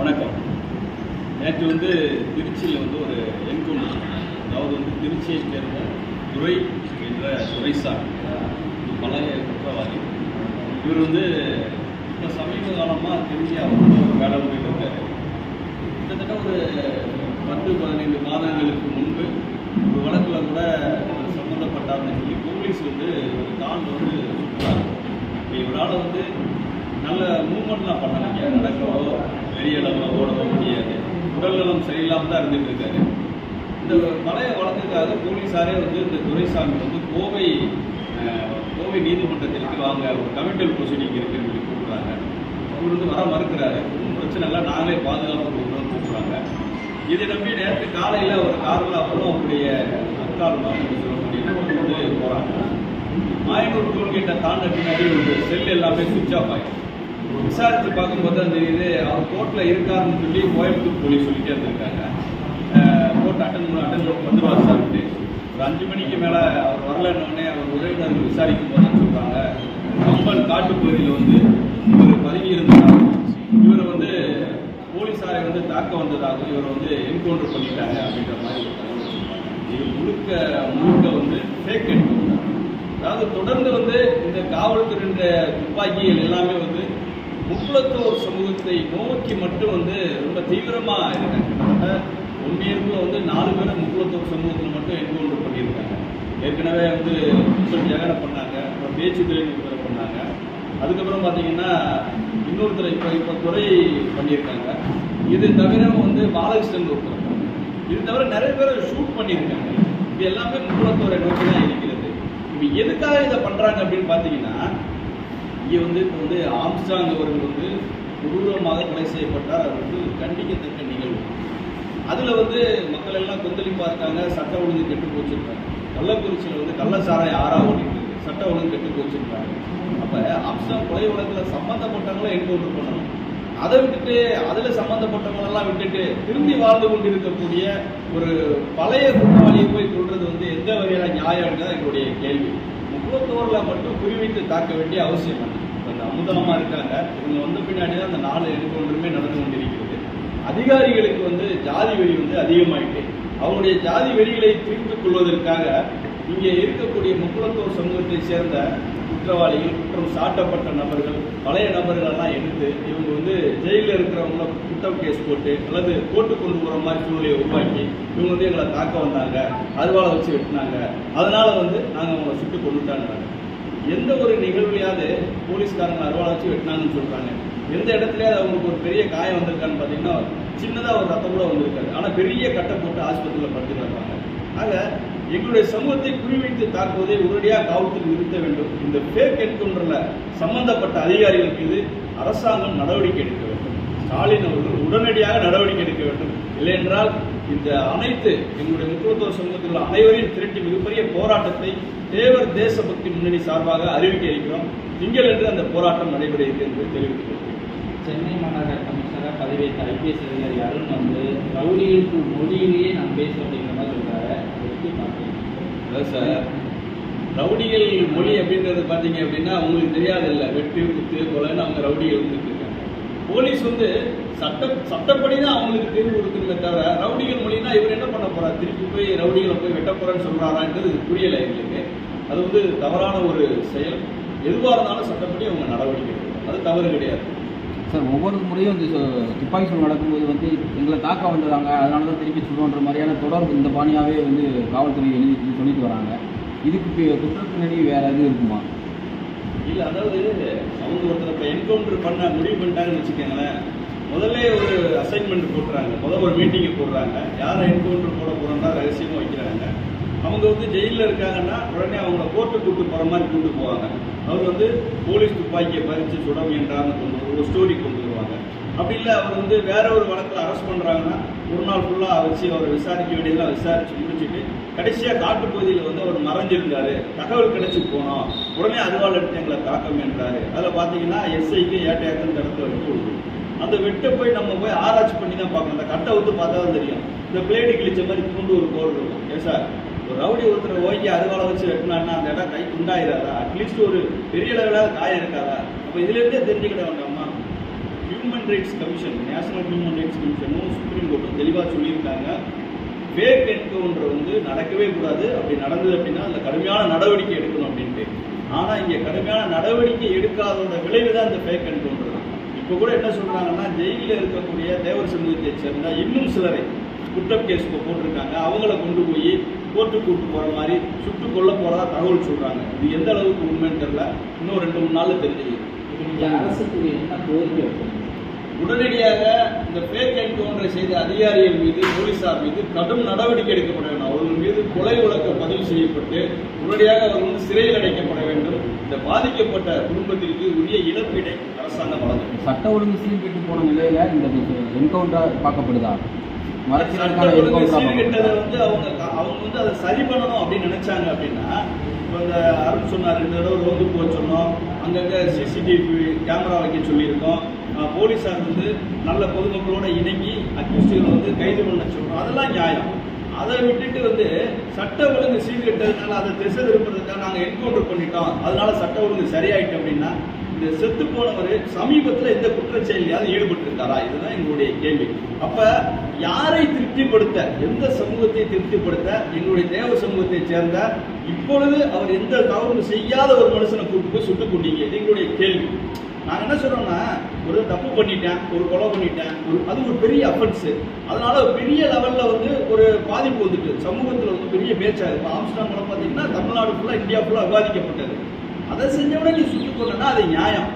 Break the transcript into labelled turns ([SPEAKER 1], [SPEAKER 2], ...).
[SPEAKER 1] வணக்கம். நேற்று வந்து திருச்சியில் வந்து ஒரு என்கவுண்டர் அதாவது வந்து திருச்சியை சேர்ந்த துரை என்ற துரைசாமி பழைய குற்றவாளி. இவர் வந்து இப்போ சமீப காலமாக திருச்சி அவர் வந்து ஒரு வேலை பண்ணிட்டு இருக்காரு. கிட்டத்தட்ட ஒரு பத்து பதினைந்து மாதங்களுக்கு முன்பு ஒரு வழக்கில் கூட இவர் சம்மந்தப்பட்டார்னு சொல்லி போலீஸ் வந்து ஒரு கால் வந்து சுற்றுறாங்க இவரால் வந்து நல்ல மூவ்மெண்ட்லாம் பண்ண முடியாது நடக்கவோ பெரிய அளவில் ஓடவோ முடியாது. உடல்நலம் சரியில்லாமல் தான் இருந்துட்டு இருக்காரு. இந்த பழைய வழக்குக்காக போலீஸாரே வந்து இந்த துரைசாமி வந்து கோவை கோவை நீதிமன்றத்திற்கு வாங்க ஒரு கமிட்டல் ப்ரொசீடிங் இருக்குன்னு சொல்லி கூப்பிடுறாங்க. அவர் வந்து வர மறுக்கிறாரு. ஒன்றும் பிரச்சனை இல்லை நாங்களே பாதுகாப்பு கொடுக்குறோம்னு கூப்பிட்றாங்க. இதை நம்பி நேற்று காலையில் ஒரு காரில் அப்புறம் அவருடைய அக்கால் மாதிரி சொல்லக்கூடிய வந்து போகிறாங்க மாயனூர் டோல்கேட்டை தாண்ட பின்னாடி ஒரு செல் எல்லாமே சுவிட்ச் ஆஃப் ஆகிடும் விசாரித்து பார்க்கும்போது தான் தெரியுது அவர் கோர்ட்டில் இருக்காருன்னு சொல்லி கோயம்புத்தூர் போலீஸ் சொல்லிட்டே இருந்திருக்காங்க. கோர்ட் அட்டன் அட்டன் வந்துருவார் சார்ட்டு ஒரு அஞ்சு மணிக்கு மேலே அவர் வரலன்னொடனே அவர் உறவினர்கள் விசாரிக்கும் போது சொல்கிறாங்க கம்பன் காட்டுப்பகுதியில் வந்து இவர் பதவி இருந்தார். இவர் வந்து போலீஸாரை வந்து தாக்க வந்ததாகவும் இவர் வந்து என்கவுண்டர் பண்ணிட்டாங்க அப்படின்ற மாதிரி இது முழுக்க முழுக்க வந்து ஃபேக் என்கவுண்டர் அதாவது தொடர்ந்து வந்து இந்த காவல்துறையின்ற துப்பாக்கிகள் எல்லாமே வந்து முக்குளத்தோர் சமூகத்தை நோக்கி மட்டும் வந்து ரொம்ப தீவிரமா இருக்காங்க. ஒன்றியத்தில் வந்து நாலு பேரை முக்குளத்தோர் சமூகத்தில் மட்டும் என்கவுண்டர் பண்ணியிருக்காங்க. ஏற்கனவே வந்து முத்தல் ஜெகனை பண்ணாங்க அப்புறம் பேச்சு துறை ஒருத்தரை பண்ணாங்க. அதுக்கப்புறம் பார்த்தீங்கன்னா இன்னொருத்தர் இப்போ இப்போ துறை பண்ணியிருக்காங்க. இது தவிர வந்து பாலகிருஷ்ணன் ஒருத்தர் இது தவிர நிறைய பேர் ஷூட் பண்ணியிருக்காங்க. இது எல்லாமே முக்குளத்தோரை நோக்கி தான் இருக்கிறது. இப்போ எதுக்காக இதை பண்ணுறாங்க அப்படின்னு பார்த்தீங்கன்னா இங்கே வந்து இப்போ வந்து ஆம்ஸ்டாங் அவர்கள் வந்து கொடூரமாக கொலை செய்யப்பட்டார். அது வந்து கண்டிக்கத்தக்க நிகழ்வு. அதில் வந்து மக்கள் எல்லாம் கொந்தளிப்பாக இருக்காங்க. சட்ட ஒழுங்கு கெட்டு போச்சுருக்காங்க கள்ளக்குறிச்சியில் வந்து கள்ளச்சாராயம் ஆறா ஓடிட்டு சட்ட ஒழுங்கு கெட்டு போச்சுருக்காங்க அப்போ ஆம்ஸ்டாங் கொலை வழக்கில் சம்மந்தப்பட்டவங்களும் என்கவுண்டர் பண்ணணும் அதை விட்டுட்டு அதில் சம்மந்தப்பட்டவங்களெல்லாம் விட்டுட்டு திரும்பி வாழ்ந்து கொண்டிருக்கக்கூடிய ஒரு பழைய குற்றவாளியை போய் கொள்வது வந்து எந்த வகையான நியாயம்ன்றதான் எங்களுடைய கேள்வி. முக்குளத்தோரில் மட்டும் குறிவைத்து தாக்க வேண்டிய அவசியம் இல்லை. அமுதனமாக இருக்காங்க. இவங்க வந்த பின்னாடி தான் அந்த நாலு என்கவுண்டருமே நடந்து கொண்டிருக்கிறது. அதிகாரிகளுக்கு வந்து ஜாதி வெறி வந்து அதிகமாயிட்டு அவங்களுடைய ஜாதி வெறிகளை தீர்த்து கொள்வதற்காக இங்கே இருக்கக்கூடிய முக்குளத்தூர் சமூகத்தை சேர்ந்த குற்றவாளிகள் குற்றம் சாட்டப்பட்ட நபர்கள் பழைய நபர்களெல்லாம் எடுத்து இவங்க வந்து ஜெயிலில் இருக்கிறவங்கள குற்றம் கேஸ் போட்டு அல்லது கோர்ட்டு கொண்டு போகிற மாதிரி சூழ்நிலையை உருவாக்கி இவங்க வந்து எங்களை தாக்க வந்தாங்க அருவாளை வச்சு வெட்டினாங்க. அதனால வந்து நாங்கள் அவங்களை சுட்டு கொண்டுட்டாங்க எந்த ஒரு நிகழ்வுலையாவது போலீஸ்காரங்க அருவாளை வச்சு வெட்டினாங்கன்னு சொல்கிறாங்க எந்த இடத்துலயாவது அவங்களுக்கு ஒரு பெரிய காயம் வந்திருக்கான்னு பார்த்தீங்கன்னா சின்னதாக ஒரு ரத்தம் கூட வந்திருக்காரு ஆனால் பெரிய கட்டை போட்டு ஆஸ்பத்திரியில் படுத்துட்டு இருப்பாங்க ஆக எங்களுடைய சமூகத்தை குறிவைத்து தாக்குவதை உடனடியாக காவல்துறை நிறுத்த வேண்டும். இந்த ஃபேக் என்கவுண்டரில் சம்பந்தப்பட்ட அதிகாரிகள் மீது அரசாங்கம் நடவடிக்கை எடுக்க வேண்டும். ஸ்டாலின் அவர்கள் உடனடியாக நடவடிக்கை எடுக்க வேண்டும். இல்லையென்றால் இந்த அனைத்து எங்களுடைய முக்கியத்துவ சமூகத்தில் உள்ள அனைவரையும் திரட்டி மிகப்பெரிய போராட்டத்தை தேவர் தேசபக்தி முன்னணி சார்பாக அறிவிக்க இருக்கிறோம். திங்கள் என்று அந்த போராட்டம் நடைபெற இருக்கிறது என்று தெரிவித்துக் கொள்கிறேன்.
[SPEAKER 2] சென்னை மாநகர கமிஷனராக பதவியேற்ற ஐபிஎஸ் அதிகாரி அருண் வந்து ரவுடிகளுக்கு மொழியிலேயே நான் பேசுவேன் அப்படிங்கிற மாதிரி
[SPEAKER 1] அதாவது சார் ரவுடிகள் மொழி அப்படின்றது பார்த்தீங்க அப்படின்னா உங்களுக்கு தெரியாது இல்லை வெட்டு குத்து கொலைன்னு அவங்க ரவுடிகள் போலீஸ் வந்து சட்ட சட்டப்படி தான் அவங்களுக்கு தீர்வு கொடுக்கணுமே தவிர ரவுடிகள் மொழினா இவர் என்ன பண்ண போறார்? திருப்பி போய் ரவுடிகளை போய் வெட்ட போறேன்னு சொல்றாரான்றது புரியல எங்களுக்கு. அது வந்து தவறான ஒரு செயல். எதுவாக இருந்தாலும் சட்டப்படி அவங்க நடவடிக்கை. அது தவறு கிடையாது.
[SPEAKER 3] சார் ஒவ்வொரு முறையும் இந்த துப்பாக்கி சூடு நடக்கும்போது வந்து எங்களை தாக்க வந்ததாங்க. அதனால தான் திருப்பி சுடுவோன்ற மாதிரியான தொடர்பு இந்த பாணியாகவே வந்து காவல்துறை எழுதி சொல்லிட்டு வராங்க. இதுக்கு குற்றப்பின்னணி வேற எதுவும் இருக்குமா?
[SPEAKER 1] இல்ல அதாவது அவங்க ஒருத்தர் என்கவுண்டர் பண்ண முடிவு பண்ணிட்டாங்கன்னு வச்சுக்கோங்களேன். முதல்ல ஒரு அசைன்மெண்ட் போடுறாங்க முதல்ல ஒரு மீட்டிங்கை போடுறாங்க. யாரை என்கவுண்டர் போட போகிறோம்னா ரகசியமாக வைக்கிறாங்க. அவங்க வந்து ஜெயிலில் இருக்காங்கன்னா உடனே அவங்கள கோர்ட்டு கூட்டு போகிற மாதிரி கூட்டு போவாங்க. அவர் வந்து போலீஸ் துப்பாக்கியை பறித்து சுட என்றாங்க கொண்டு ஒரு ஸ்டோரி கொண்டு வருவாங்க. அப்படி இல்லை அவர் வந்து வேற ஒரு வழக்கில் அரெஸ்ட் பண்ணுறாங்கன்னா ஒரு நாள் ஃபுல்லாக வச்சு அவரை விசாரிக்க வேண்டியதெல்லாம் விசாரித்து முடிச்சுட்டு கடைசியா காட்டுப்பகுதியில் வந்து அவர் மறைஞ்சிருந்தாரு. தகவல் கிடைச்சி போனோம். உடனே அருவாள் எடுத்து எங்களை தாக்கம் முயன்றாரு அதில் பார்த்தீங்கன்னா எஸ்ஐக்கு ஏட்டையாக்கும் தடுத்து வெட்டு கொடுக்கும் அந்த வெட்டை போய் நம்ம போய் ஆராய்ச்சி பண்ணி தான் பார்க்கணும். அந்த கட்டை வந்து பார்த்தா தான் தெரியும். இந்த பிளேடு கிழிச்ச மாதிரி பூண்டு ஒரு கோல் இருக்கும். ஏன் சார் ஒரு ரவுடி ஒருத்தர் ஓங்கி அருவாளை வச்சு வெட்டினான்னா அந்த இடம் கை துண்டாயிராதா? அட்லீஸ்ட் ஒரு பெரிய லெவலாக காயம் இருக்காதா? அப்போ இதுலேருந்தே தெரிஞ்சுக்கிட வேண்டாமா human rights commission national human rights கமிஷனும் supreme கோர்ட்டும் தெளிவாக சொல்லியிருக்காங்க. ஃபேக் என்கவுண்டர் வந்து நடக்கவே கூடாது. அப்படி நடந்தது அப்படின்னா அதில் கடுமையான நடவடிக்கை எடுக்கணும் அப்படின்ட்டு. ஆனால் இங்கே கடுமையான நடவடிக்கை எடுக்காதோட விளைவு தான் இந்த ஃபேக் என்கவுண்டர் தான் இப்போ கூட என்ன சொல்கிறாங்கன்னா ஜெயிலில் இருக்கக்கூடிய தேவர் சமூகத்தை சேர்ந்த இன்னும் சிலரை குற்றம் கேஸ் போட்டிருக்காங்க. அவங்கள கொண்டு போய் கோர்ட்டு கூட்டு போகிற மாதிரி சுட்டு கொல்ல போகிறதா தகவல் சொல்கிறாங்க இது எந்த அளவுக்கு உண்மைன்னு தெரியல. இன்னும் ரெண்டு மூணு நாளில் தெரிஞ்சுக்கலாம்
[SPEAKER 2] இப்போ நீங்கள் அரசுக்கு என்ன கோரிக்கை
[SPEAKER 1] உடனடியாக இந்த ஃபேக் என்கவுண்டரை செய்த அதிகாரிகள் மீது போலீசார் மீது கடும் நடவடிக்கை எடுக்கப்பட வேண்டும். அவர்கள் மீது கொலை வழக்கு பதிவு செய்யப்பட்டு உடனடியாக அவர்கள் வந்து சிறையில் அடைக்கப்பட வேண்டும். இந்த பாதிக்கப்பட்ட குடும்பத்திற்கு உரிய இழப்பீடை அரசாங்கம் வழங்கும்.
[SPEAKER 3] சட்ட ஒழுங்கு சீர்கெட்டு போன நிலையில இந்த என்கவுண்டர் பார்க்கப்படுதா?
[SPEAKER 1] சீர்கெட்டதை வந்து அவங்க அவங்க வந்து அதை சரி பண்ணணும் அப்படின்னு நினைச்சாங்க அப்படின்னா இப்போ இந்த அருண் சொன்னார் இந்த தடவை ரோந்து போக சொன்னோம். அங்கங்கே சிசிடிவி கேமரா வைக்க சொல்லியிருக்கோம். போலீஸார் வந்து நல்ல பொதுமக்களோட இணங்கி அக்யூஸ்டுகளை வந்து கைது பண்ண சொல்றோம். அதெல்லாம் நியாயம். அதை விட்டுட்டு வந்து சட்ட ஒழுங்கு சீர்கெட்டதுனால அதை திசை திருப்பதற்காக நாங்கள் என்கவுண்டர் பண்ணிட்டோம். அதனால சட்ட ஒழுங்கு சரியாயிட்டு அப்படின்னா இந்த செத்து போனவர் சமீபத்தில் எந்த குற்றச்செயலையாவது ஈடுபட்டிருக்காரா? இதுதான் எங்களுடைய கேள்வி. அப்ப யாரை திருப்திப்படுத்த எந்த சமூகத்தை திருப்திப்படுத்த எங்களுடைய தேவ சமூகத்தை சேர்ந்த இப்பொழுது அவர் எந்த தவறும் செய்யாத ஒரு மனுஷனை கூப்பிட்டு சுட்டுக் கொண்டீங்க? இது எங்களுடைய கேள்வி. நாங்கள் என்ன சொல்கிறோம்னா ஒரு தப்பு பண்ணிட்டேன் ஒரு கொலை பண்ணிட்டேன் ஒரு அது ஒரு பெரிய அஃபென்ஸு அதனால ஒரு பெரிய லெவலில் வந்து ஒரு பாதிப்பு வந்துட்டு சமூகத்தில் வந்து பெரிய பேச்சாக இப்போ ஆம்ஸ்டாங் கொலை பார்த்தீங்கன்னா தமிழ்நாடு ஃபுல்லாக இந்தியா ஃபுல்லாக விவாதிக்கப்பட்டது. அதை செஞ்சவனே நீ சுற்றி கொண்டனா அது நியாயம்.